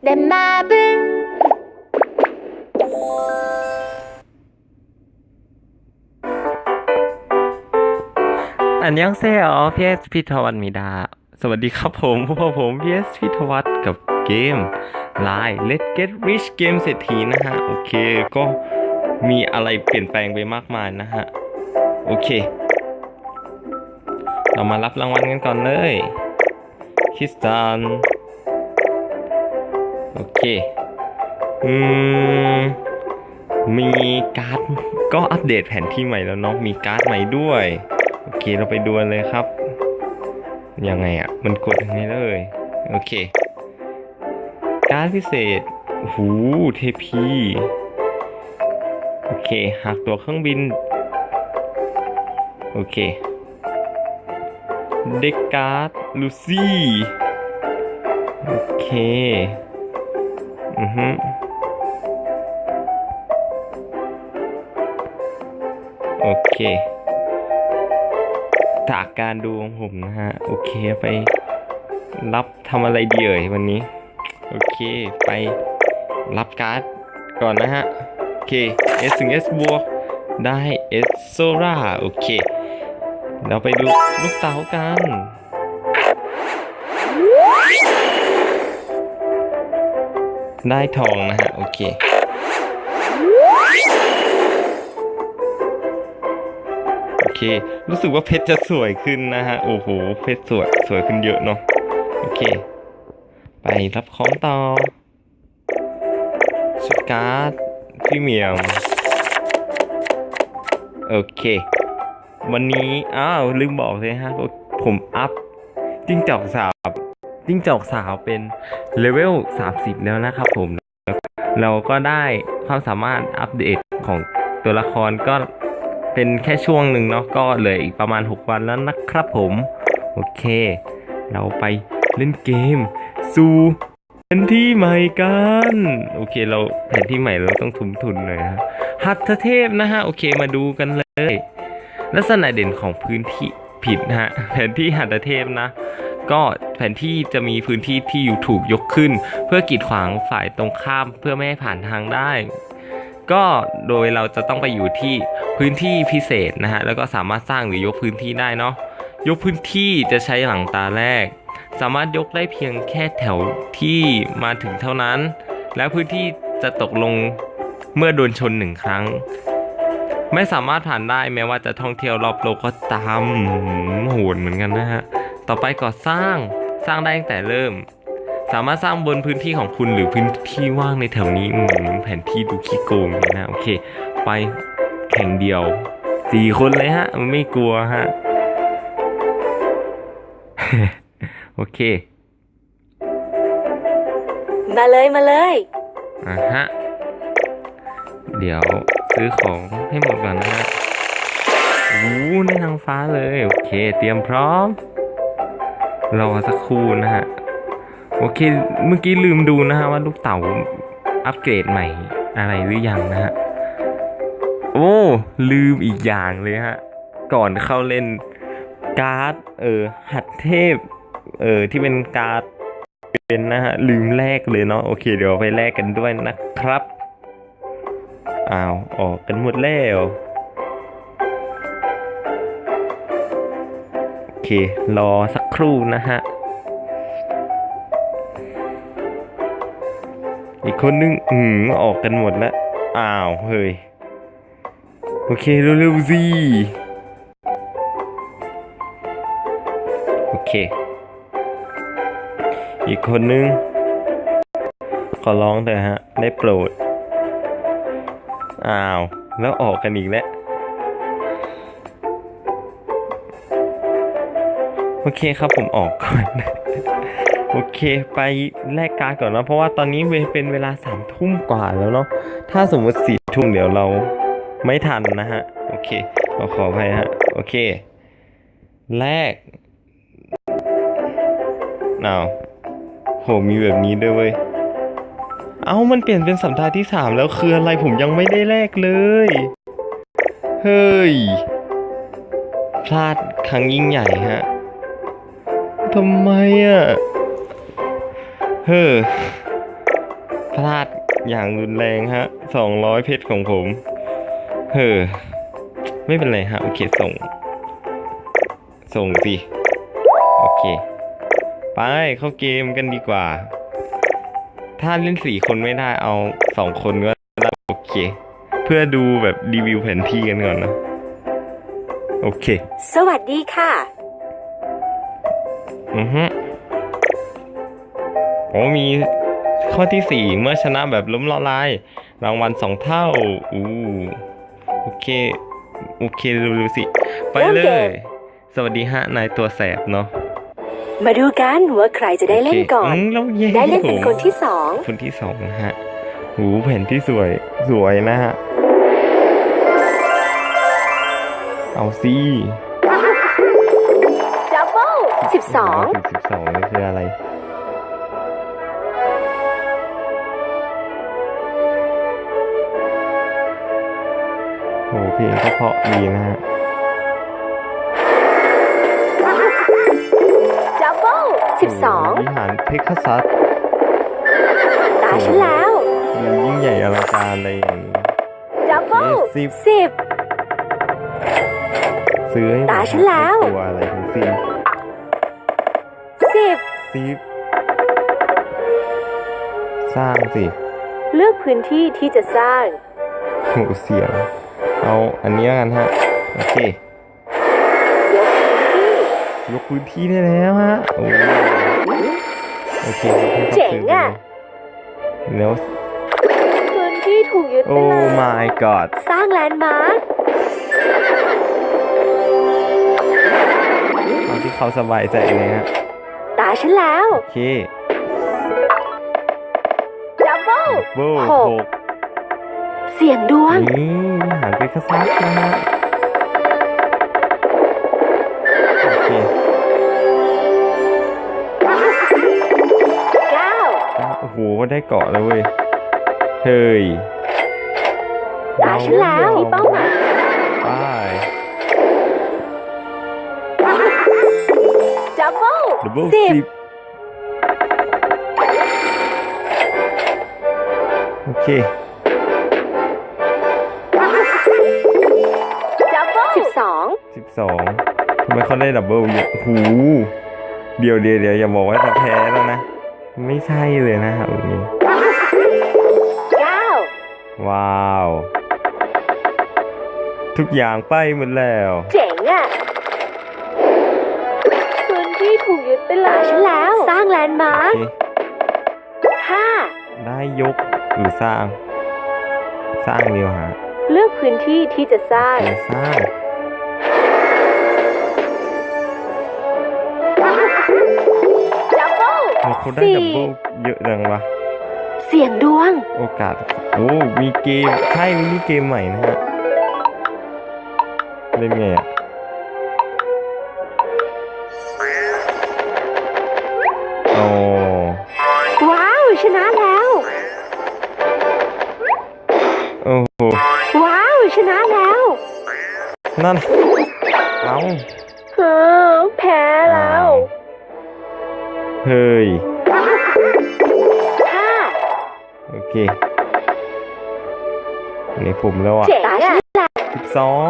내 맘을 안녕하세요พีเอสพิทวัตมีดา สวัสดีครับผมพวกผมพีเอสพิทวัตกับเกม Line Let's Get Rich เกมเศรษฐีนะฮะ โอเค ก็มีอะไรเปลี่ยนแปลงไปมากมายนะฮะ โอเค เรามารับรางวัลกันก่อนเลยคิสตัน โอเค อืม มีการ์ดก็อัปเดตแผนที่ใหม่แล้วเนาะ มีการ์ดใหม่ด้วย โอเค เราไปดูเลยครับ ยังไงอะ่ะ มันกดยังไงเลย โอเค การ์ดพิเศษ หูเทพี โอเคหักตัวเครื่องบิน โอเค เด็กการ์ดลูซี่ โอเค อือฮึโอเค จากการดูของผมนะฮะ โอเคไปรับทำอะไรดีเอ่ยวันนี้ โอเคไปรับการ์ดก่อนนะฮะ โอเค S ถึง S บวกได้ S โซล่าโอเค เราไปดูลูกเต๋ากัน ได้ทองนะฮะ โอเคโอเค รู้สึกว่าเพชรจะสวยขึ้นนะฮะ โอ้โห เพชรสวย สวยขึ้นเยอะเนาะโอเค ไปรับของต่อชุดการ์ดพรีเมียมโอเค วันนี้ อ้าว ลืมบอกเลยฮะ ผมอัพจิ้งจอกสาว จิ้งจอกสาวเป็นเลเวล 30 แล้วนะครับผม เราก็ได้ความสามารถอัปเดตของตัวละครก็เป็นแค่ช่วงหนึ่งเนาะก็เหลืออีกประมาณ 6 วันแล้วนะครับผม โอเค เราไปเล่นเกมสู่แผนที่ใหม่กัน โอเคเราแผนที่ใหม่เราต้องทุนทุนหน่อยฮะหัตถเทพนะฮะ โอเคมาดูกันเลย ลักษณะเด่นของพื้นที่ผิดนะฮะแผนที่หัตถเทพนะ ก็แผนที่จะมีพื้นที่ที่อยู่ถูกยกขึ้น เพื่อกีดขวางฝ่ายตรงข้ามเพื่อไม่ให้ผ่านทางได้ ก็โดยเราจะต้องไปอยู่ที่พื้นที่พิเศษนะฮะแล้วก็สามารถสร้างหรือยกพื้นที่ได้เนาะยกพื้นที่จะใช้หลังตาแรก สามารถยกได้เพียงแค่แถวที่มาถึงเท่านั้น และพื้นที่จะตกลงเมื่อโดนชนหนึ่งครั้ง ไม่สามารถผ่านได้แม้ว่าจะท่องเที่ยวรอบโลกก็ตามโหดเหมือนกันนะฮะ ต่อไปก่อสร้างสร้างได้ตั้งแต่เริ่ม สามารถสร้างบนพื้นที่ของคุณหรือพื้นที่ว่างในแถวนี้อืมแผนที่ดูขี้โกงเลยนะโอเค ไปแข่งเดียวสี่คนเลยฮะไม่กลัวฮะ โอเค มาเลยมาเลย อะฮะ เดี๋ยวซื้อของให้หมดก่อนนะฮะโอ้โหในทางฟ้าเลย โอเค เตรียมพร้อม รอสักครู่นะฮะ โอเค เมื่อกี้ลืมดูนะฮะว่าลูกเต๋าอัปเกรดใหม่อะไรหรือยังนะฮะ โอ้ ลืมอีกอย่างเลยฮะ ก่อนเข้าเล่นการ์ด เออ หัดเทพ เออ ที่เป็นการ์ดเป็นนะฮะ ลืมแลกเลยเนาะโอเค เดี๋ยวไปแลกกันด้วยนะครับ อ้าว ออกกันหมดแล้ว เค รอสักครู่นะฮะ อีกคนนึง อืมออกกันหมดแล้ว อ้าว เฮ้ย โอเค เร็วๆสิ โอเค อีกคนนึง ขอร้องเถอะฮะ ได้โปรด อ้าว แล้วออกกันอีกแล้ว เคครับผมออกก่อน โอเคไปแลกการ์ดก่อนนะเพราะว่าตอนนี้เวเป็นเวลาสามทุ่มกว่าแล้วเนาะถ้าสมมติสี่ทุ่มเดี๋ยวเราไม่ทันนะฮะ โอเคขอขอไปฮะ โอเคแลกอ้าโหมีแบบนี้ด้วยเว้ย เอ้ามันเปลี่ยนเป็นสัปดาห์ที่สามแล้วคืออะไรผมยังไม่ได้แลกเลย เฮ้ย พลาดครั้งยิ่งใหญ่ฮะ ทำไมอะ เฮ้อลาดอย่างรุนแรงฮะสองร้อยเพชรของผม เฮ้อ ไม่เป็นไรฮะ โอเคส่ง ส่งสิ โอเค ไปเข้าเกมกันดีกว่า ถ้าเล่นสี่คนไม่ได้เอาสองคนก็ได้โอเค เพื่อดูแบบรีวิวแผนที่กันก่อนนะ โอเค สวัสดีค่ะ อือฮึโอ้มีข้อที่สี่เมื่อชนะแบบล้มละลาย รางวัลสองเท่าอู้โอเค โอเคดูๆสิ ไปเลเริ่มเกยมสวัสดีฮะ นายตัวแสบเนาะมาดูกันว่าใครจะได้เล่นก่อนโเคมแล้วย้ได้เล่นเป็นคนที่สองคนที่สองนะฮะหูแผ่นที่สวยสวยนะฮะ เอาสิดับเบิล สิบสองสิบสองนี่คืออะไรโหเพลงก็เพราะดีนะฮะดับเบิลสิบสองวิหารเพคซัสตาฉันแล้วดูยิ่งใหญ่อลังการอะไรอย่างนี้ดับเบิลสิบสิบซื้อให้ตาฉันแล้วตัวอะไรทั้งสิ้นสิบ ซิปสร้างสิเลือกพื้นที่ที่จะสร้างโหเสียง เอาอันนี้แล้วกันฮะ โอเค ยกพื้นที่ยกพื้นที่ได้แล้วฮะ โอ้โอเคให้ขาเจ๋งซื้อะไปเลยแล้ว พื้นที่ถูกยึดไปโอ้เลย my god สร้างแลนด์มาร์คเอาที่เขาสบายใจเลยฮะ ตาฉันแล้ว โอเคดับเบิลเบิลหหกกเสียงดวง นี่วิหารเพคซัสนะฮะโอเคเก้าก็โอ้โหได้เกาะแล้วเว้ย เฮ้ยตาฉันแล้ว มีเป้าหมาย ไป เบิลดับเบิลสิสิบบโอเค ดับเบิลสิบสองสิบสองทำไมเขาได้ดับเบิลเยอะโอ้โหเดี๋ยวเดี๋ยวเดี๋ยวอย่าบอกว่าจะแพ้แล้วนะ ไม่ใช่เลยนะครับแบบนี้ เก้าว้าว ทุกอย่างไปหมดแล้ว เจ๋ง ไปเลยตาฉันแล้ว สร้างแลนด์มาโอร์คเคห้าได้ยกหรือสร้าง สร้างเดียวฮะเลือกพื้นที่ที่จะสร้างโอเคสร้างดับเบิลโอ้เขาได้สี่ ดับเบิลเยอะจังวะ เสียงดวง โอกาส โอ้ มีเกม ใช่มีเกมใหม่นะฮะเล่นไงอะ นั่นเอ้าเออแพ้แล้ว เฮ้ยห้าโอเคนี่ผมแล้วอะเจ๋งอะสิบสอง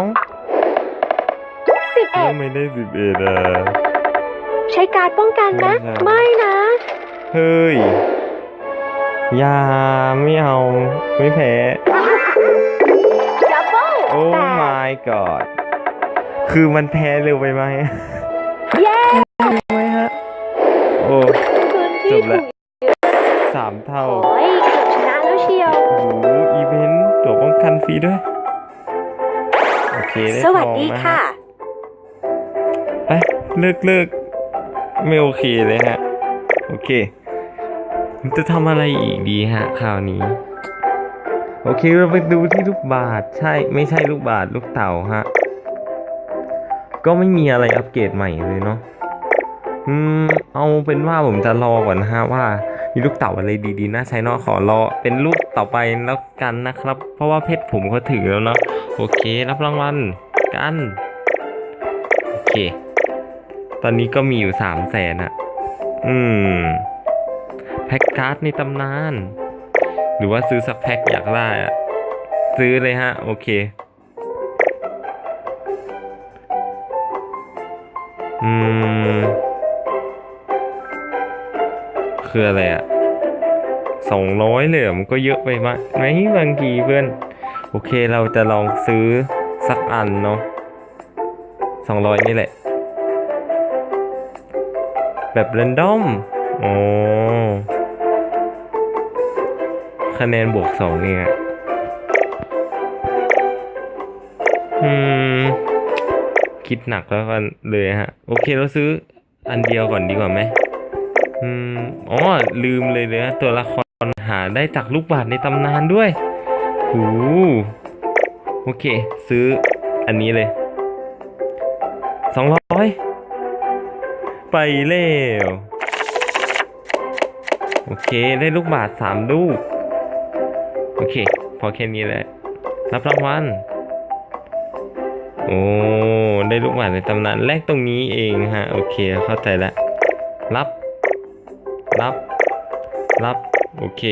สิบเอ็ดไม่ได้สิบเอ็ดอะใช้การดป้องกันนะไม่ใช่ไม่นะ เฮ้ยอย่าไม่เอา ไม่แพ้ดับเบิลโอ้แปด my god คือมันแพ้เร็วไปไหมเย้ไหมฮะ โอ้ พื้นจที่บแล้ถูวกสามเท่า โอ้ยเกือบชนะแล้วเชียว โอ้โหอีเวนต์ตัวป้องกันฟรีด้วย โอเคได้สวัสทองดีนะค่ะฮะไปเลิกเลิกไม่โอเคเลยฮะ โอเคผมจะทำอะไรอีกดีฮะ คราวนี้ โอเคเราไปดูที่ลูกบาศก์ใช่ไม่ใช่ลูกบาศก์ลูกเต่าฮะ ก็ไม่มีอะไรอัปเกรดใหม่เลยเนาะอืมเอาเป็นว่าผมจะรอก่อนนะฮะว่ามีลูกเต่าอะไรดีๆน่าใช้เนาะขอรอเป็นลูกต่อไปแล้วกันนะครับ เพราะว่าเพชรผมเขาถึงแล้วเนาะโอเครับรางวัลกันโอเค ตอนนี้ก็มีอยู่สามแสนอะอืมแพ็กการ์ดในตำนาน หรือว่าซื้อสักแพ็คอยากได้อะซื้อเลยฮะ โอเค อืม คืออะไรอะสองร้อยเลยเหรอมันก็เยอะไปมากไหมบางทีเพื่อน โอเคเราจะลองซื้อสักอันเนาะสองร้อยนี่แหละ แบบเรนดอมโอ้คะแนนบวกสองเองอะอืม คิดหนักแล้วกันเลยฮะ โอเคเราซื้ออันเดียวก่อนดีกว่าไหมอืมอ๋อลืมเลยเลยนะตัวละครหาได้จากลูกบาศก์ในตำนานด้วยหูโอเค ซื้ออันนี้เลยสองร้อยไปเร็วโอเค ได้ลูกบาศก์สามลูก โอเค พอแค่นี้แหละ รับรางวัลโอ้ ได้ลูกหมาในตำนานแรกตรงนี้เองฮะ โอเคเข้าใจแล้วรับ รับ รับ โอเค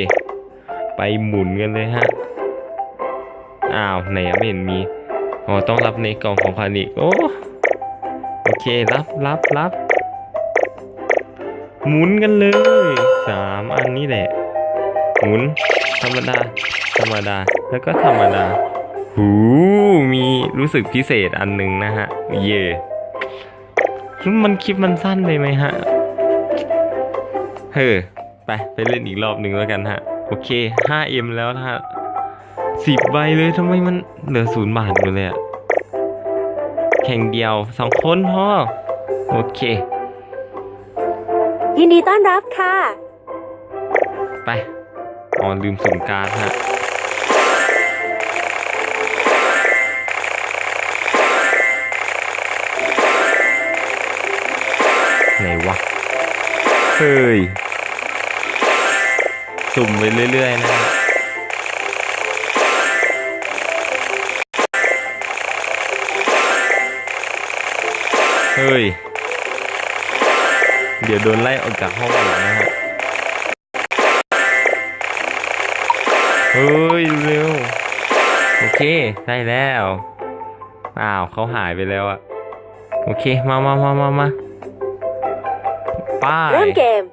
ไปหมุนกันเลยฮะ อ้าว ไหนไม่เห็นมี อ๋อ ต้องรับในกล่องของพานิกโอ้โอเค รับรับรับหมุนกันเลยสามอันนี้แหละ หมุน ธรรมดา ธรรมดา แล้วก็ธรรมดา หู มีรู้สึกพิเศษอันหนึ่งนะฮะ เย่มันคลิปมันสั้นไปไหมฮะ เฮ้อไป ไปเล่นอีกรอบหนึ่งแล้วกันฮะ โอเค 5M แล้วนะฮะสิบใบเลยทำไมมันเหลือศูนย์บาทอยู่เลยอะแข่งเดียวสองคนพอโอเค ยินดีต้อนรับค่ะ ไปอ๋อลืมสุ่มการ์ดฮะ ไหนวะ เฮ้ย สุ่มไปเรื่อย ๆนะฮะเฮ้ย เดี๋ยวโดนไล่ออกจากห้องอีกนะฮะ เฮ้ยเร็ว โอเค ได้แล้ว อ้าวเขาหายไปแล้วอะโอเค มามามามามา ป้าย เริ่มเกม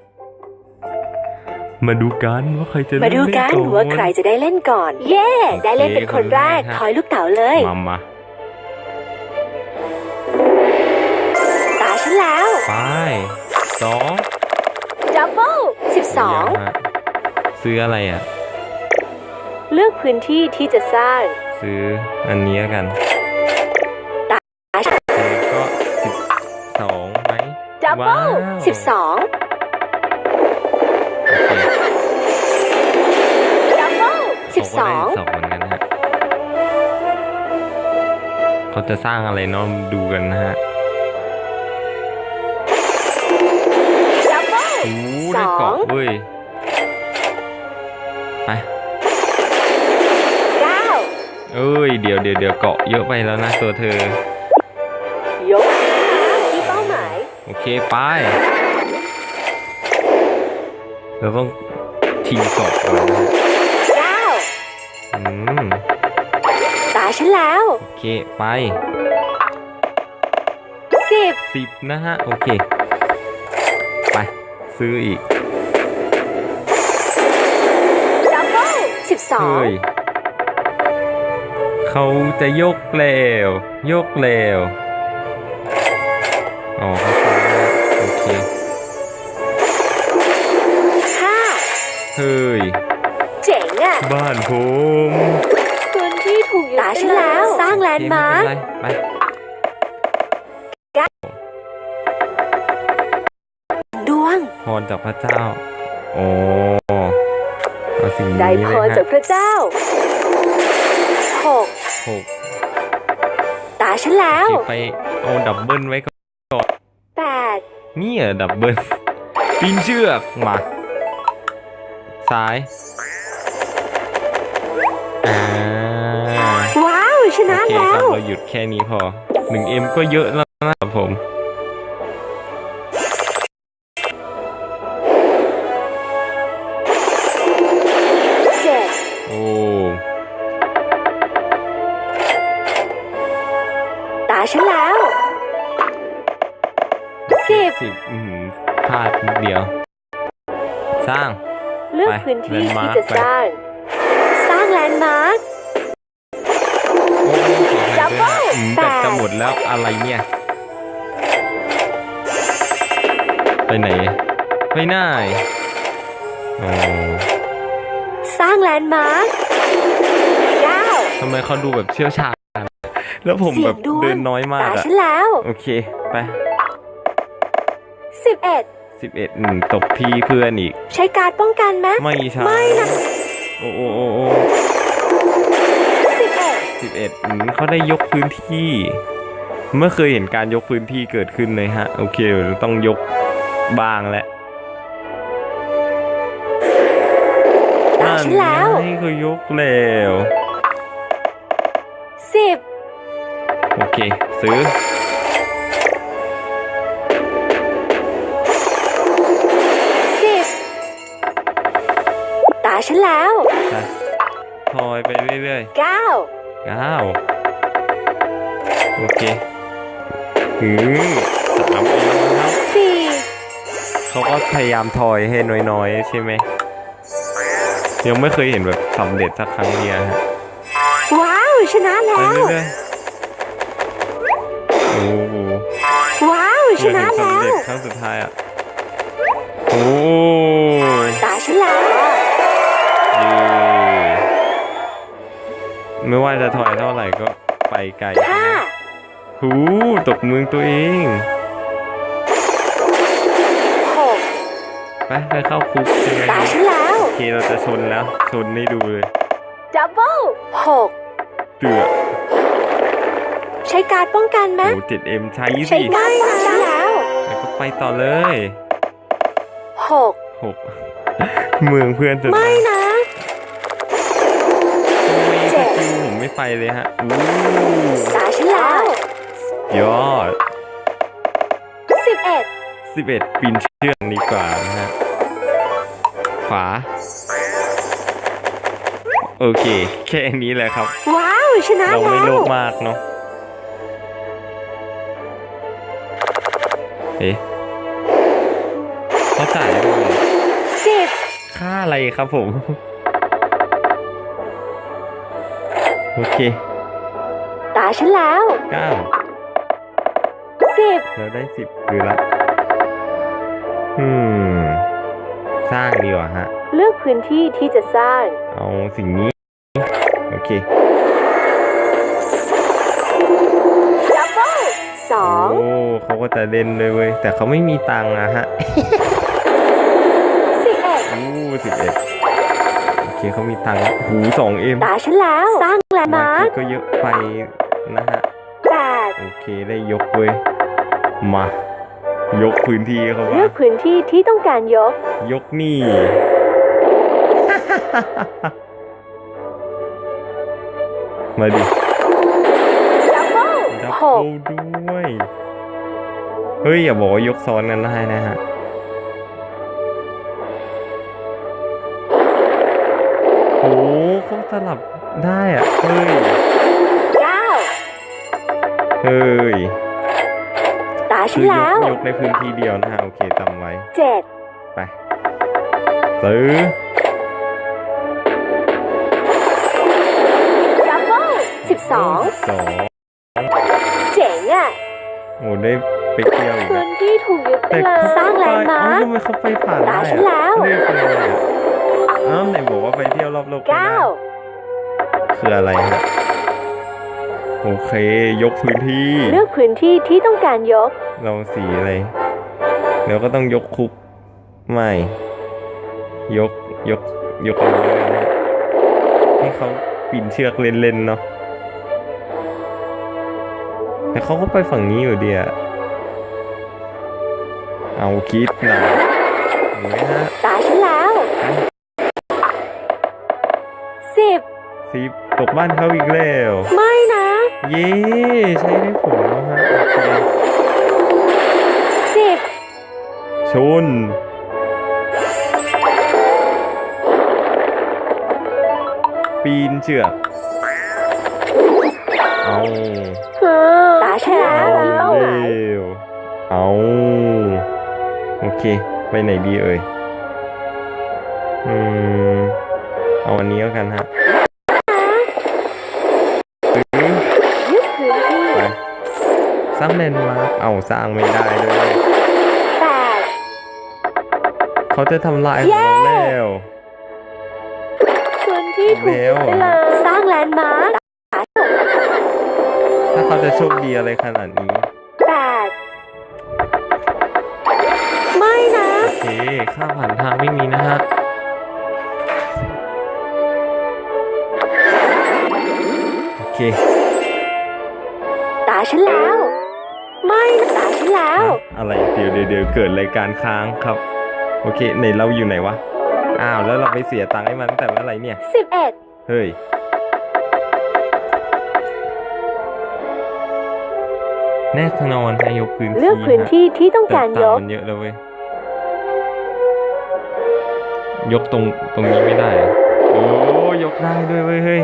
มาดูกันว่าใครจะมาดูกันเล่ว่าใครจะได้เล่นก่อน เย้ได้เล่นเป็นคนแรกคนแรกฮะคอยลูกเต๋าเลย มามาตาฉันแล้วไปสองดับเบิลสิบสองเดี๋ยวฮะซื้ออะไรอะ เลือกพื้นที่ที่จะสร้าง ซื้ออันนี้แล้วกัน สิบสองโอเคดับเบิลสิบสองเขาก็ได้สองเหมือนกันฮะเขาจะสร้างอะไรเนาะดูกันนะฮะดับเบิลโอ้ได้เกาะสองเว้ยไปเก้าเอ้ย เดี๋ยวเดี๋ยวเดี๋ยวเกาะเยอะไปแล้วนะตัวเธอยกที่เป้าหมาย โอเค ไป เราต้องทิ้งเกาะก่อนนะฮะเก้าอืม ตาฉันแล้วโอเค ไปสิบสิบนะฮะ โอเค ไป ซื้ออีก ดับเบิลสิบสองเฮ้ย เขาจะยกแล้ว ยกแล้ว เฮ้ย เจ๋งอะบ้านผมพื้นที่ถูกตาฉันแล้ว สร้างแลนด์มาร์คโอเคไเป็นไรไปดวง พรจากพระเจ้า โอ้เอาสิ่งนี้ได้เลยพรฮะจากพระเจ้าหกหกตาฉันแล้วโอเคไปเอาดับเบิลไว้ก่อนแปดนี่เหรอดับเบิลปีนเชือกมา ซ้ายอ่าว้าวชโอนะเคคแล้รับว เราหยุดแค่นี้พอ 1M ก็เยอะแล้วนะครับผม พื้นที่แลนด์มาที่ร์คจะสร้าง สร้างแลนด์มาร์คโอ้ขอหายด้วยนะ Double อืมแบตจะหมดแล้วอะไรเนี่ย ไปไหนไปไหนโอ้สร้างแลนด์มาร์คเก้าทำไมเขาดูแบบเชี่ยวชาญแล้วผมแบบเสียงดวงเดินน้อยมากตาอะฉันแล้วโอเค ไปสิบเอ็ด สิบเอ็ดอืมตบพี่เพื่อนอีก ใช้การดป้องกันไหมไม่ใช่ไม่นะโอ้โอ้โอ้โอ้สิบเอ็ดสิบเอ็ดอืมเขาได้ยกพื้นที่เมื่อเคยเห็นการยกพื้นที่เกิดขึ้นเลยฮะ โอเคเดี๋ยวต้องยกบ้างแหละตาฉันแล้วนี่คือยกแล้วสิบโอเค ซื้อ ฉันแล้วไปทอยไปเรื่อยเก้าๆก้าวโอเคหือสามเองนะครับสี่เขาก็พยายามทอยให้น้อยๆ ใช่ไหม ยังไม่เคยเห็นแบบสำเร็จสักครั้งเดียวฮะว้าว ชนะไปแล้วเรื่อยๆโอ้โหว้าวชเพื่อนนะถึงแล้สำเร็วจครั้งสุดท้ายอะ โอ้ตาฉันแล้ว ไม่ว่าจะถอยเท่าไหร่ก็ไปไกลห้าหูตกเมืองตัวเองหกไปไปเข้าคุกใช่ไหมตาฉันแล้วโอเคเราจะชนแล้วชนให้ดูเลยดับเบิลหกเดือดใช้การดป้องกันไหมโอ้เจ็ดเอ็มใช้ใช้สิการดตาฉันแล้วแล้วก็ไปต่อเลยหกหกเมืองเพื่อนจะไม่นะทำไมเจ็สดกิล ผมไม่ไปเลยฮะอู้ตาฉันแล้วยอดสิบเอ็ดสิบเอ็ดปีนเชือกดีกว่านะฮะฝาโอเค แค่นี้แหละครับ ว้าว ชนะเราไม่แล้โลวภมากเนาะเอ๊ะเขาจ่ายได้ด้วยเหรอสิบค่าอะไรครับผม โอเคตาฉันแล้วเก้าสิบเราได้สิบคือละอืม สร้างดีกว่าฮะ เลือกพื้นที่ที่จะสร้าง เอาสิ่งนี้ โอเคดับเบิลสองโอ้เขาก็จะเล่นเลยเว้ย แต่เขาไม่มีตังค์อะฮะสิบเอ็ดอู้สิบเอ็ดโอ เคเขามีตังค์แล้วหูสองเอ็มตาฉันแล้ว สร้างแลนด์บางมาร์ทีคก็เยอะไปนะฮะแปดโอเคได้ยกเว้ยมายกพื้นที่เขาเลืว่าอกพื้นที่ที่ต้องการยก ยกนี่ มาดิดับเบิลดับหกเบิลด้วย เฮ้ย อย่าบอกว่ายกซ้อนกันได้นะฮะ โอ้เขาสลับได้อะ เฮ้ยเก้าเฮ้ยตาฉัคืนอยแล้กวยกในพื้นที่เดียวนะฮะ โอเคจำไว้ เจ็ดไปซื้อดับเบิลสิบสองสองเจ๋งอะ โอ้ได้ไปเที่ยวอีกพื้นที่ถูกยึดไปแต่เลยเขาสร้างแลนด์มาเอ้าร์คทำไมเขาไปผ่านได้ตาอะฉันแล้ว เรียกอะไรอะ อ้าวไหนบอกว่าไปเที่ยวรอบโลกไม่ได้เก้าคืออะไรฮะโอเค ยกพื้นที่ เลือกพื้นที่ที่ต้องการยก เราสีอะไรเดี๋ยวก็ต้องยกคุก ไม่ ยก ยก ยกอะไรนะให้เขาปีนเชือกเล่นๆเนาะ แต่เขาก็ไปฝั่งนี้อยู่ดีอะเอาคิดหนะเห็นไหมฮะตา บซีตกบ้านเขาอีกแล้ว ไม่นะ เย้ใช้ได้ผลแล้วฮะโอเคสิบชนปีนเชือกเอาตาฉันแล้วเอาที่เป้าหมายเร็วเอาโอเค ไปไหนดีเอ่ย อืม เอาอันนี้แล้วกันฮะ ร้างแลนด์มาร์คเอาสร้างไม่ได้ด้วยแปดเขาจะทำลายของเราแล้วพื้นที่ถูกเร็วไปเลยสร้างแลนด์มาร์คถ้าเขาจะโชคดีอะไรขนาดนี้แปดไม่นะโอเคค่าผ่านทางไม่มีนะฮะโอเค ตาฉันแล้ว ไม่นะตาฉันแล้ว อะไรเดี๋ยวเดี๋ยวเดี๋ยวเกิดรายการค้างครับ โอเคไหนเราอยู่ไหนวะ อ้าวแล้วเราไปเสียตังค์ให้มันตั้งแต่เมื่อไหร่เนี่ย สิบเอ็ดเฮ้ย แน่นอนให้ยกพื้นที่เลือกพื้นที่ที่ต้องฮะการแต่ยตังกค์มันเยอะแล้วเว้ย ยกตรงตรงนี้ไม่ได้เหรอโอ้ยกได้ด้วยเว้ยเฮ้ย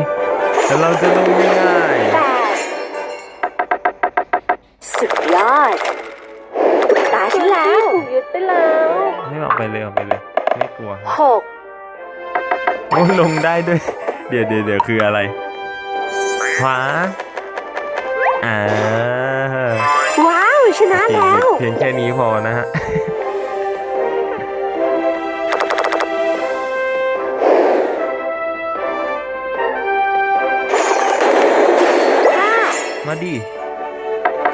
แต่เราจะลงไม่ได้แปด สุดยอดตาฉันแล้วถูกยึดไปแล้วไม่ออกไปเลยออกไปเลย ไม่กลัวหกโอ้ลงได้ด้วย เดี๋ยวเดี๋ยวเดี๋ยวคืออะไรขวาอ่าว้าว ชนะโอเคแล้ว เพียงแค่นี้พอนะฮะห้ามาดิ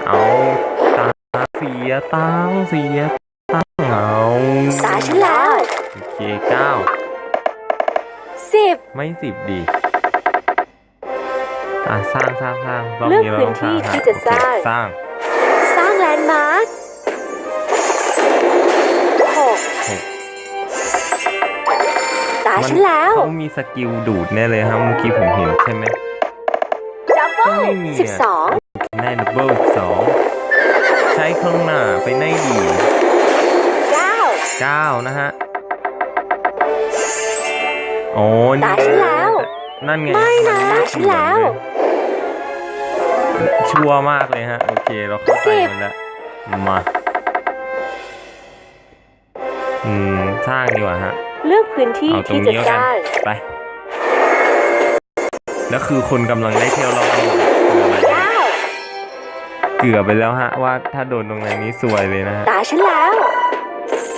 เอาตาเสียตังค์เสียตังค์เอาตาฉันแล้วโอเคเก้าสิบไม่สิบดีอะสร้างสร้างสร้างรอบเลือกนี้เราต้องสร้างพื้นที่ฮที่จะสร้างโอเคสร้างสร้างแลนด์มาร์คหกหกตาฉันแล้วเขามีสกิลดูดแน่เลยครับเมื่อกี้ผมเห็นใช่ไหมดับเบิลไม่มีสิบสอง ได้ดับเบิลสองใช้ข้างหน้าไปในดีเก้าเก้านะฮะโอ้นี่ตาฉันแล้ว นั่นไงไม่นะตาฉันแล้ว ชัวร์มากเลยฮะ โอเค เราเข้าใจสิบมันแล้ว มา อืม สร้างดีกว่าฮะ เลือกพื้นที่เอาตรงที่จะนี้แล้วสกันร้างไป แล้วคือคนกำลังได้เที่ยวรอบโลก เกือบไปแล้วฮะว่าถ้าโดนตรงนั้นนี้สวยเลยนะฮะตาฉันแล้ว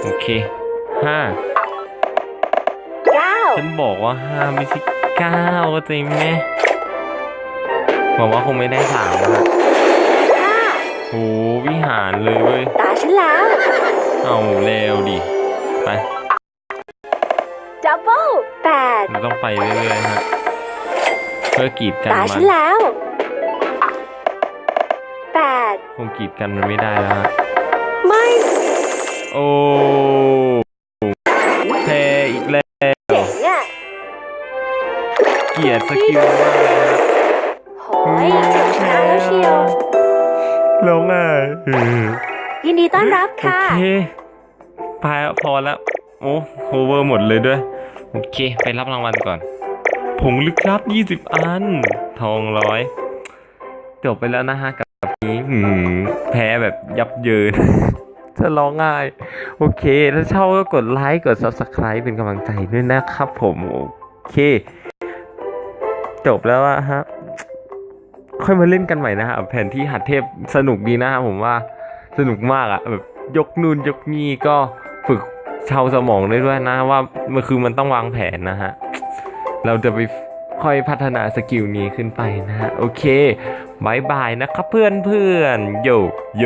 โอเคห้าเก้าฉันบอกว่าห้าไม่ใช่เก้าก็จริงไหมบอกว่าคงไม่ได้สามนะฮะห้าโหวิหารเลยเว้ยตาฉันแล้ว เอาเร็วดิ ไป ดับเบิลแปดเราต้องไปเรื่อยๆฮะเพื่อกีดกันตามัฉันนแล้วแปดค งกีดกันมันไม่ได้แล้วฮะไม่ โอ้แพ้อีกแล้วเจ๋งอะเกลียดสกิลมากเลยฮะโหยชนะแล้วเชียวร้องไห้อืมยินดีต้อนรับโอค่ะเคพายพอแล้วโอ้โคเวอร์หมดเลยด้วย โอเค ไปรับรางวัลก่อน ผงลึกลับ 20 อัน ทองร้อย จบไปแล้วนะฮะกับนี้หืม แพ้แบบยับเยิน จะร้องไห้โอเค ถ้าชอบก็กดไลค์ กด Subscribe เป็นกำลังใจด้วยนะครับผม โอเค จบแล้วอะฮะ ค่อยมาเล่นกันใหม่นะฮะแผนที่หัดเทพสนุกดีนะฮะผมว่าสนุกมากอะแบบยกนู่นยกนี่ก็ฝึกชาวสมองได้ด้วยนะว่ามันคือมันต้องวางแผนนะฮะ เราจะไป ค่อยพัฒนาสกิลนี้ขึ้นไปนะฮะ โอเคบายบายนะครับเพื่อนเพื่อนโยโย